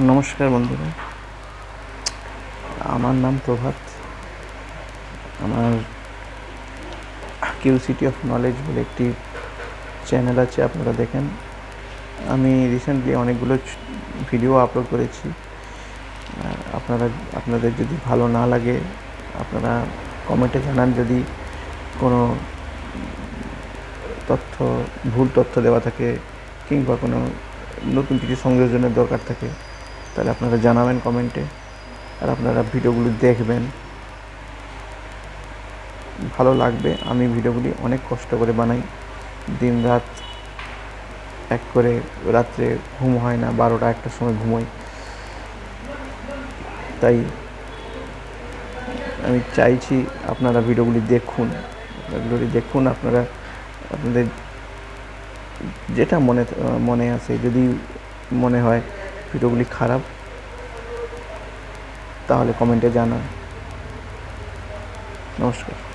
নমস্কার বন্ধুরা। আমার নাম প্রভাত। আমার কিউসিটি অফ নলেজ বলে একটি চ্যানেল আছে, আপনারা দেখেন। আমি রিসেন্টলি অনেকগুলো ভিডিও আপলোড করেছি। আপনারা, আপনাদের যদি ভালো না লাগে, আপনারা কমেন্টে জানান যদি কোনো তথ্য, ভুল তথ্য দেওয়া থাকে কিংবা কোনো নতুন কিছু সংযোজনের দরকার থাকে। তাহলে আপনারা জানাবেন কমেন্টে, আর আপনারা ভিডিওগুলো দেখবেন। ভালো লাগবে, আমি ভিডিওগুলি অনেক কষ্ট করে বানাই। দিন রাত এক করে রাত্রে ঘুম হয় না, বারোটা একটার সময় ঘুমোই। তাই আমি চাইছি আপনারা ভিডিওগুলি দেখুন ভিডিওগুলি দেখুন, আপনারা আপনাদের যেটা মনে মনে আসে যদি মনে হয় ভিডিওগুলি খারাপ তাহলে কমেন্টে জানান। নমস্কার।